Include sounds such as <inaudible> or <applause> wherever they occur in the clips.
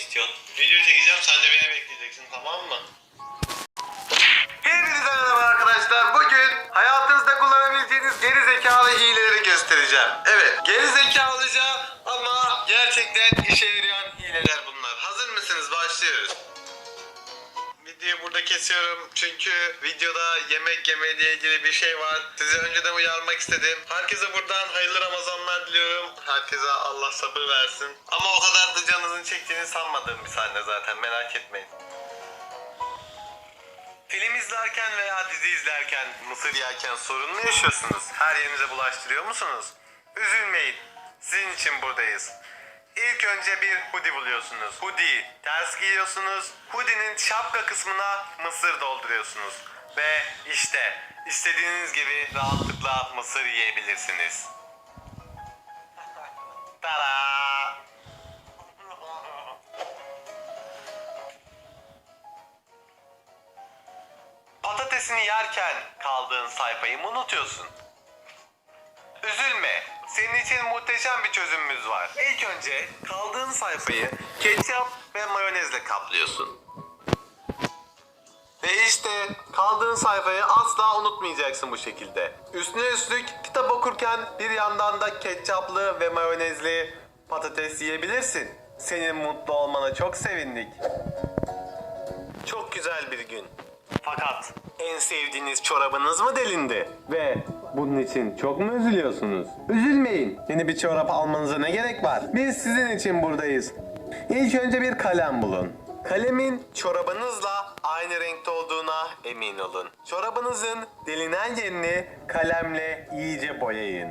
istiyorsun? Video çekeceğim sen de beni bekleyeceksin tamam mı? Hepinize merhaba arkadaşlar. Bugün hayatınızda kullanabileceğiniz geri zekalı hileleri göstereceğim. Evet, geri zekalıca ama gerçekten işe yarayan hileler bunlar. Hazır mısınız? Başlıyoruz. Videoyu burada kesiyorum çünkü videoda yemek yemekle ilgili bir şey var. Sizi önceden uyarmak istedim. Herkese buradan hayırlı Ramazanlar diliyorum. Herkese Allah sabır versin. Ama o kadar da canınızın çektiğini sanmadığım bir sahne zaten merak etmeyin. Film izlerken veya dizi izlerken, mısır yerken sorun mu yaşıyorsunuz? Her yerinize bulaştırıyor musunuz? Üzülmeyin. Sizin için buradayız. İlk önce bir hoodie buluyorsunuz. Hoodie ters giyiyorsunuz. Hoodie'nin şapka kısmına mısır dolduruyorsunuz. Ve işte istediğiniz gibi rahatlıkla mısır yiyebilirsiniz. Tada! Patatesini yerken kaldığın sayfayı unutuyorsun? Üzülme. Senin için muhteşem bir çözümümüz var. İlk önce kaldığın sayfayı ketçap ve mayonezle kaplıyorsun. Ve işte kaldığın sayfayı asla unutmayacaksın bu şekilde. Üstüne üstlük kitap okurken bir yandan da ketçaplı ve mayonezli patates yiyebilirsin. Senin mutlu olmana çok sevindik. Çok güzel bir gün. Fakat en sevdiğiniz çorabınız mı delindi? Ve bunun için çok mu üzülüyorsunuz? Üzülmeyin. Yeni bir çorap almanıza ne gerek var? Biz sizin için buradayız. İlk önce bir kalem bulun. Kalemin çorabınızla aynı renkte olduğuna emin olun. Çorabınızın delinen yerini kalemle iyice boyayın.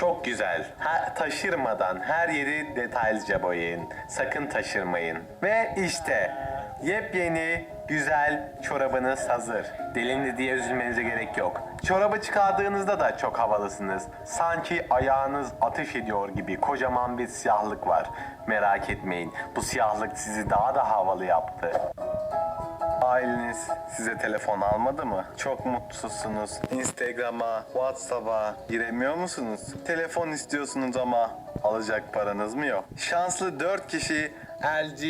Çok güzel. Her, taşırmadan her yeri detaylıca boyayın. Sakın taşırmayın. Ve işte yepyeni güzel çorabınız hazır. Delindi diye üzülmenize gerek yok. Çorabı çıkardığınızda da çok havalısınız. Sanki ayağınız ateş ediyor gibi kocaman bir siyahlık var. Merak etmeyin. Bu siyahlık sizi daha da havalı yaptı. Aileniz size telefon almadı mı? Çok mutsuzsunuz. Instagram'a, WhatsApp'a giremiyor musunuz? Telefon istiyorsunuz ama alacak paranız mı yok? Şanslı 4 kişi LG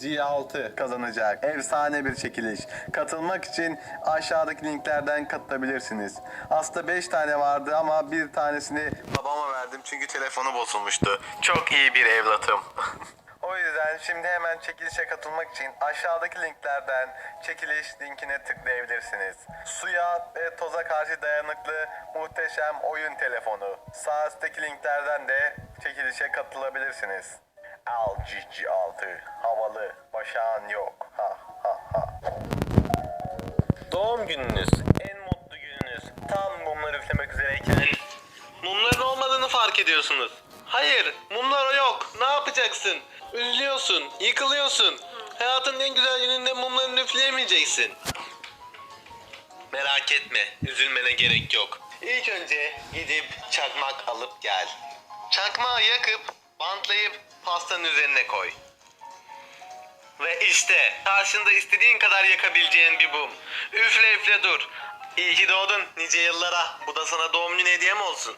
G6 kazanacak. Efsane bir çekiliş. Katılmak için aşağıdaki linklerden katılabilirsiniz. Aslında 5 tane vardı ama bir tanesini babama verdim çünkü telefonu bozulmuştu. Çok iyi bir evlatım. <laughs> O yüzden şimdi hemen çekilişe katılmak için aşağıdaki linklerden çekiliş linkine tıklayabilirsiniz. Suya ve toza karşı dayanıklı muhteşem oyun telefonu. Sağ üstteki linklerden de çekilişe katılabilirsiniz. LG G6 havalı başağın yok. Ha ha ha. Doğum gününüz, en mutlu gününüz. Tam mumlar üflemek üzereyken mumların olmadığını fark ediyorsunuz. Hayır, mumlar yok. Ne yapacaksın? Üzülüyorsun, yıkılıyorsun. Hayatın en güzel gününde mumlarını üfleyemeyeceksin. Merak etme, üzülmene gerek yok. İlk önce gidip çakmak alıp gel. Çakmağı yakıp, bantlayıp pastanın üzerine koy. Ve işte karşında istediğin kadar yakabileceğin bir mum. Üfle üfle dur. İyi ki doğdun nice yıllara. Bu da sana doğum günü hediyem olsun.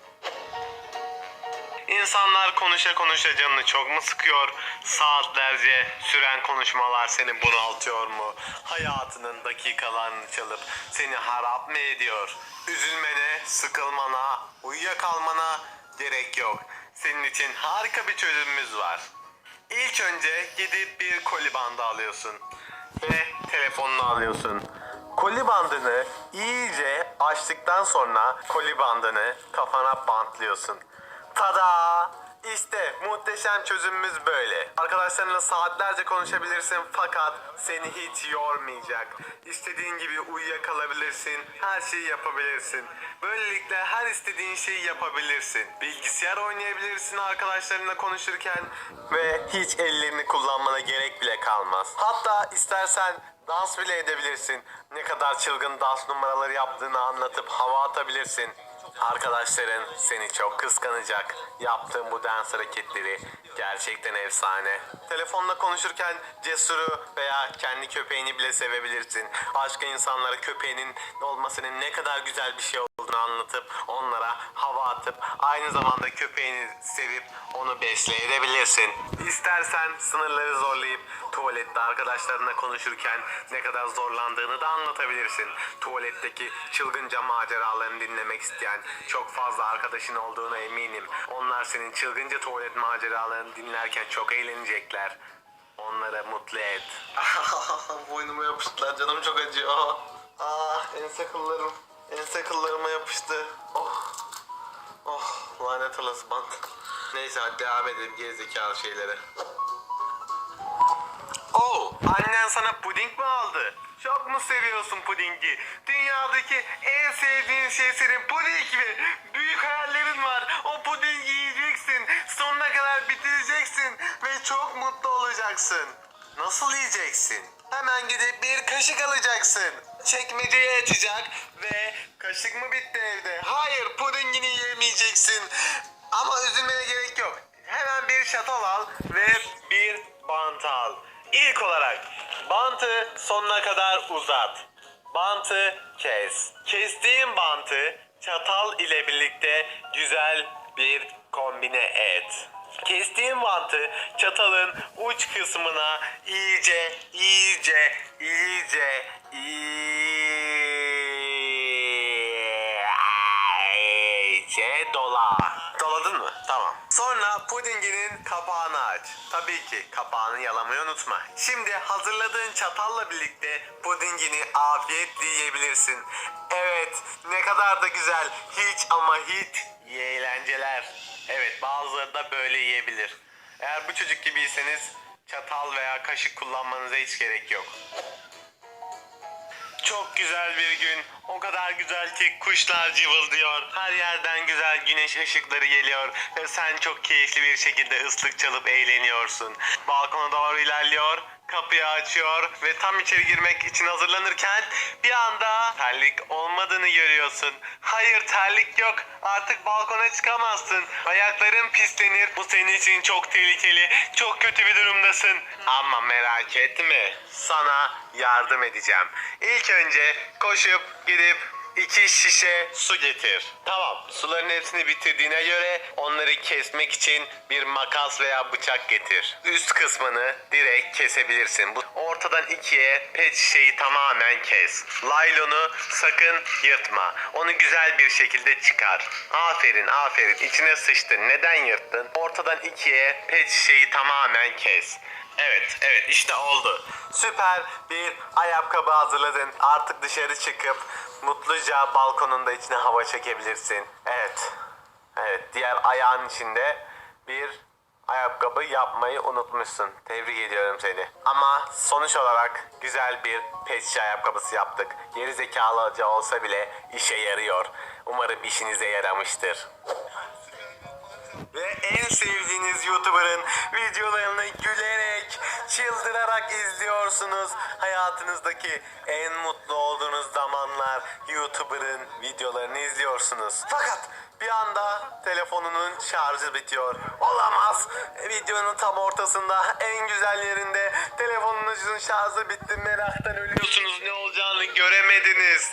İnsanlar konuşa konuşa canını çok mu sıkıyor? Saatlerce süren konuşmalar seni bunaltıyor mu? Hayatının dakikalarını çalıp seni harap mı ediyor? Üzülmene, sıkılmana, uyuyakalmana gerek yok. Senin için harika bir çözümümüz var. İlk önce gidip bir koli bandı alıyorsun ve telefonunu alıyorsun. Koli bandını iyice açtıktan sonra koli bandını kafana bantlıyorsun. Tada! İşte muhteşem çözümümüz böyle. Arkadaşlarınla saatlerce konuşabilirsin fakat seni hiç yormayacak. İstediğin gibi uyuyakalabilirsin, her şeyi yapabilirsin. Böylelikle her istediğin şeyi yapabilirsin. Bilgisayar oynayabilirsin arkadaşlarınla konuşurken ve hiç ellerini kullanmana gerek bile kalmaz. Hatta istersen dans bile edebilirsin. Ne kadar çılgın dans numaraları yaptığını anlatıp hava atabilirsin. Arkadaşların seni çok kıskanacak. Yaptığın bu dans hareketleri gerçekten efsane. Telefonla konuşurken cesuru veya kendi köpeğini bile sevebilirsin. Başka insanlara köpeğinin olmasının ne kadar güzel bir şey olduğunu anlatıp onlara hava atıp aynı zamanda köpeğini sevip onu besleyebilirsin. İstersen sınırları zorlayıp tuvalette arkadaşlarına konuşurken ne kadar zorlandığını da anlatabilirsin. Tuvaletteki çılgınca maceralarını dinlemek isteyen çok fazla arkadaşın olduğuna eminim. Onlar senin çılgınca tuvalet maceralarını dinlerken çok eğlenecekler. Onları mutlu et. <laughs> Boynuma yapıştılar canım çok acıyor. Ah ense kıllarım. Ense kıllarıma yapıştı. Oh. Oh lanet olası bant. Neyse hadi devam edelim gerizekalı şeylere. Oh annen sana puding mi aldı? Çok mu seviyorsun pudingi? Dünyadaki en sevdiğin şey senin puding mi? Büyük hayallerin var. O pudingi yiyeceksin. Sonuna kadar bitireceksin. Ve çok mutlu olacaksın. Nasıl yiyeceksin? Hemen gidip bir kaşık alacaksın. Çekmeceyi açacak ve kaşık mı bitti evde? Hayır pudingini yemeyeceksin. Ama üzülmene gerek yok. Hemen bir şatal al ve bir bant al. İlk olarak bantı sonuna kadar uzat. Bantı kes. Kestiğin bantı çatal ile birlikte güzel bir kombine et. Kestiğin bantı çatalın uç kısmına iyice, iyice, iyice, iyice dola. Doladın mı? Tamam. Sonra pudinginin kapağını aç. Tabii ki kapağını yalamayı unutma. Şimdi hazırladığın çatalla birlikte pudingini afiyetle yiyebilirsin. Evet ne kadar da güzel. Hiç ama hiç iyi eğlenceler. Evet bazıları da böyle yiyebilir. Eğer bu çocuk gibiyseniz çatal veya kaşık kullanmanıza hiç gerek yok. Çok güzel bir gün. O kadar güzel ki kuşlar cıvıldıyor. Her yerden güzel güneş ışıkları geliyor. Ve sen çok keyifli bir şekilde ıslık çalıp eğleniyorsun. Balkona doğru ilerliyor. Kapıyı açıyor ve tam içeri girmek için hazırlanırken bir anda terlik olmadığını görüyorsun. Hayır terlik yok. Artık balkona çıkamazsın. Ayakların pislenir. Bu senin için çok tehlikeli. Çok kötü bir durumdasın. Ama merak etme. Sana yardım edeceğim. İlk önce koşup gidip iki şişe su getir. Tamam. Suların hepsini bitirdiğine göre onları kesmek için bir makas veya bıçak getir. Üst kısmını direkt kesebilirsin. Bu ortadan ikiye pet şişeyi tamamen kes. Laylonu sakın yırtma. Onu güzel bir şekilde çıkar. Aferin aferin. İçine sıçtın. Neden yırttın? Ortadan ikiye pet şişeyi tamamen kes. Evet, evet işte oldu. Süper bir ayakkabı hazırladın. Artık dışarı çıkıp mutluca balkonunda içine hava çekebilirsin. Evet. Evet, diğer ayağın içinde bir ayakkabı yapmayı unutmuşsun. Tebrik ediyorum seni. Ama sonuç olarak güzel bir pet şişe ayakkabısı yaptık. Geri zekalıca olsa bile işe yarıyor. Umarım işinize yaramıştır. Ve en sevdiğiniz YouTuber'ın videolarını çıldırarak izliyorsunuz. Hayatınızdaki en mutlu olduğunuz zamanlar YouTuber'ın videolarını izliyorsunuz. Fakat bir anda telefonunun şarjı bitiyor. Olamaz. Videonun tam ortasında en güzel yerinde telefonunuzun şarjı bitti. Meraktan ölüyorsunuz. Ne olacağını göremediniz.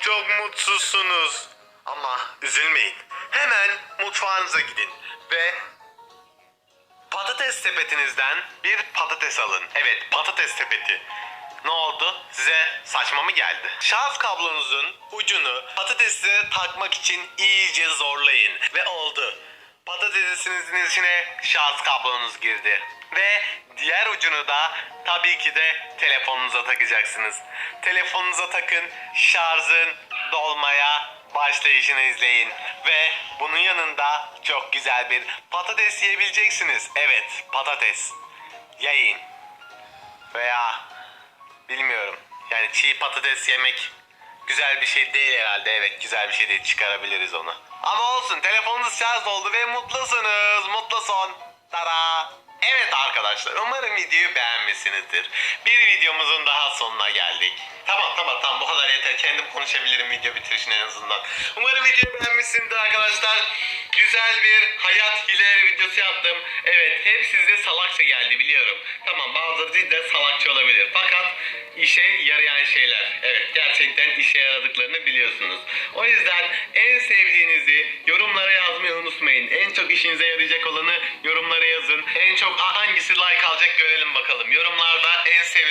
Çok mutsuzsunuz. Ama üzülmeyin. Hemen mutfağınıza gidin ve patates sepetinizden bir patates alın. Evet patates sepeti. Ne oldu? Size saçma mı geldi? Şarj kablonuzun ucunu patatese takmak için iyice zorlayın. Ve oldu. Patatesinizin içine şarj kablonuz girdi. Ve diğer ucunu da tabii ki de telefonunuza takacaksınız. Telefonunuza takın, şarjın dolmaya başlayışını izleyin. Ve bunun yanında çok güzel bir patates yiyebileceksiniz. Evet, patates. Yayın. Veya bilmiyorum. Yani çiğ patates yemek güzel bir şey değil herhalde. Evet, güzel bir şey değil. Çıkarabiliriz onu. Ama olsun. Telefonunuz şarj oldu ve mutlusunuz. Mutlu son. Tara. Evet arkadaşlar umarım videoyu beğenmişsinizdir. Bir videomuzun daha sonuna geldik. Tamam tamam tamam bu kadar yeter. Kendim konuşabilirim video bitirişine en azından. Umarım videoyu beğenmişsinizdir arkadaşlar. Güzel bir hayat hileleri videosu yaptım. Evet hep sizde salakça geldi biliyorum. Tamam bazıları cidden salakça olabilir. Fakat işe yarayan şeyler. Evet gerçekten işe yaradıklarını biliyorsunuz. O yüzden en sevdiğinizi yorumlara yazmayı unutmayın. En çok işinize yarayacak olanı hangisi like alacak görelim bakalım. Yorumlarda en sevileni